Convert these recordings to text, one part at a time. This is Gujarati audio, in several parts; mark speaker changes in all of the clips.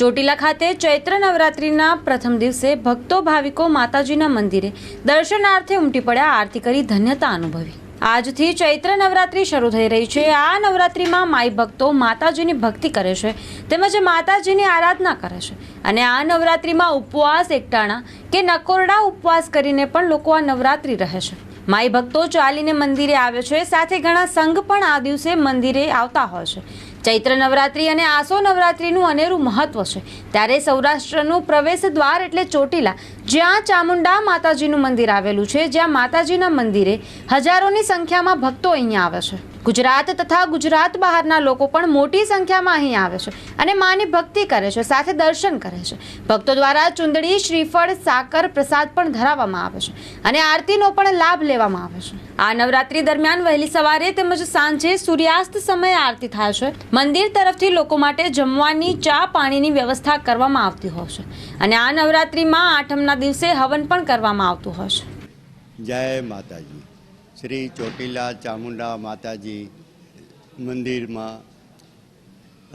Speaker 1: ચોટીલા ખાતે ચૈત્ર નવરાત્રિના પ્રથમ દિવસે ભક્તો, ભાવિકો માતાજીના મંદિરે દર્શનાર્થે ઉમટી પડ્યા, આરતી કરી ધન્યતા અનુભવી. આજથી ચૈત્ર નવરાત્રિ શરૂ થઈ રહી છે. આ નવરાત્રિમાં માઈ ભક્તો માતાજીની ભક્તિ કરે છે, તેમજ માતાજીની આરાધના કરે છે. અને આ નવરાત્રિમાં ઉપવાસ એકટાણા કે નકોરડા ઉપવાસ કરીને પણ લોકો આ નવરાત્રિ રહે છે. માઈ ભક્તો ચાલીને મંદિરે આવે છે, સાથે ઘણા સંઘ પણ આ દિવસે મંદિરે આવતા હોય છે. ચૈત્ર નવરાત્રિ અને આસો નવરાત્રિનું અનેરું મહત્વ છે. ત્યારે સૌરાષ્ટ્રનું પ્રવેશ દ્વાર એટલે ચોટીલા, જ્યાં ચામુંડા માતાજીનું મંદિર આવેલું છે, જ્યાં માતાજીના મંદિરે હજારોની સંખ્યામાં ભક્તો અહીંયા આવે છે. ગુજરાત તથા ગુજરાત બહારના લોકો પણ મોટી સંખ્યામાં અહીં આવે છે અને માની ભક્તિ કરે છે, સાથે દર્શન કરે છે. ભક્તો દ્વારા ચુંદડી, શ્રીફળ, સાકર, પ્રસાદ પણ ધરાવવામાં આવે છે અને આરતીનો પણ લાભ લેવામાં આવે છે. આ નવરાત્રી દરમિયાન વહેલી સવારે તેમજ સાંજે સૂર્યાસ્ત સમયે આરતી થાય છે. મંદિર તરફથી લોકો માટે જમવાની ચા પાણીની વ્યવસ્થા કરવામાં આવતી હોય છે. અને આ નવરાત્રિમાં આઠમના દિવસે હવન પણ કરવામાં આવતું હોય છે.
Speaker 2: જય માતાજી. શ્રી ચોટીલા ચામુંડા માતાજી મંદિરમાં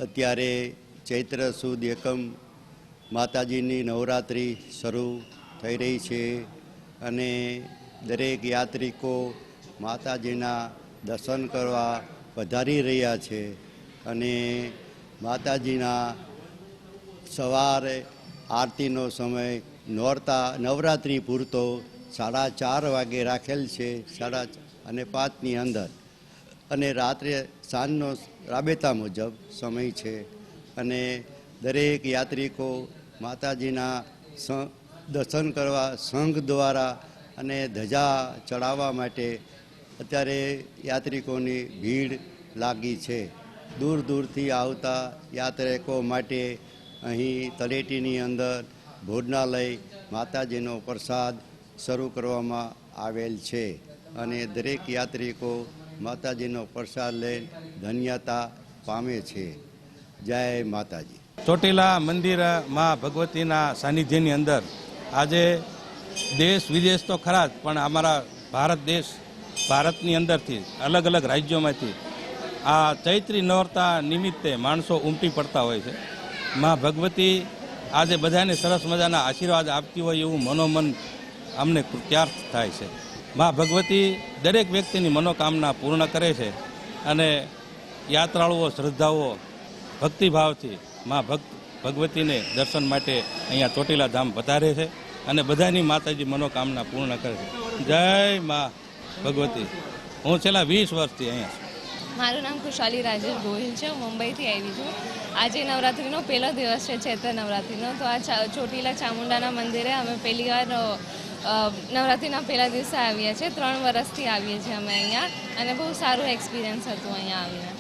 Speaker 2: અત્યારે ચૈત્ર સુદ એકમ માતાજીની નવરાત્રિ શરૂ થઈ રહી છે અને દરેક યાત્રિકો માતાજીના દર્શન કરવા પધારી રહ્યા છે. અને માતાજીના સવારે આરતીનો સમય નોરતા, નવરાત્રિ પૂરતો સાડા ચાર વાગે રાખેલ છે, સાડા અને પાંચની અંદર. અને રાત્રે સાંજનો રાબેતા મુજબ સમય છે. અને દરેક યાત્રિકો માતાજીના દર્શન કરવા સંઘ દ્વારા અને ધજા ચડાવવા માટે અત્યારે યાત્રિકોની ભીડ લાગી છે. દૂર દૂરથી આવતા યાત્રિકો માટે અહીં તળેટીની અંદર ભોજનાલય, માતાજીનો પ્રસાદ શરૂ કરવામાં આવેલ છે અને દરેક યાત્રિકો માતાજીનો પ્રસાદ લઈ ધન્યતા પામે છે. જય માતાજી.
Speaker 3: ચોટીલા મંદિરમાં ભગવતીના સાનિધ્યની અંદર આજે દેશ વિદેશ તો ખરા જ, પણ અમારા ભારત દેશ ભારતની અંદરથી અલગ અલગ રાજ્યોમાંથી આ ચૈત્રી નોરતા નિમિત્તે માણસો ઉમટી પડતા હોય છે. માં ભગવતી આજે બધાને સરસ મજાના આશીર્વાદ આપતી હોય એવું મનોમન અમને કૃત્યાર્થ થાય છે. માં ભગવતી દરેક વ્યક્તિની મનોકામના પૂર્ણ કરે છે અને યાત્રાળુઓ શ્રદ્ધાઓ ભક્તિભાવથી માં ભક્ત ભગવતીને દર્શન માટે અહીંયા ચોટીલા ધામ પધારે છે અને બધાની માતાજી મનોકામના પૂર્ણ કરે છે. જય માં ભગવતી. હું છેલ્લા વીસ વર્ષથી અહીંયા
Speaker 4: મારું નામ ખુશાલી રાજેશ ગોહિલ છે મુંબઈથી આવી છું. આજે નવરાત્રિનો પહેલો દિવસ છે, ચૈત્ર નવરાત્રિનો. તો આ ચોટીલા ચામુંડાના મંદિરે અમે પહેલી વાર નવરાત્રિના પહેલા દિવસે આવીએ છીએ ત્રણ વર્ષથી આવીએ છીએ અમે અહીંયા. અને બહુ સારું એક્સપિરિયન્સ હતું અહીંયા આવીને.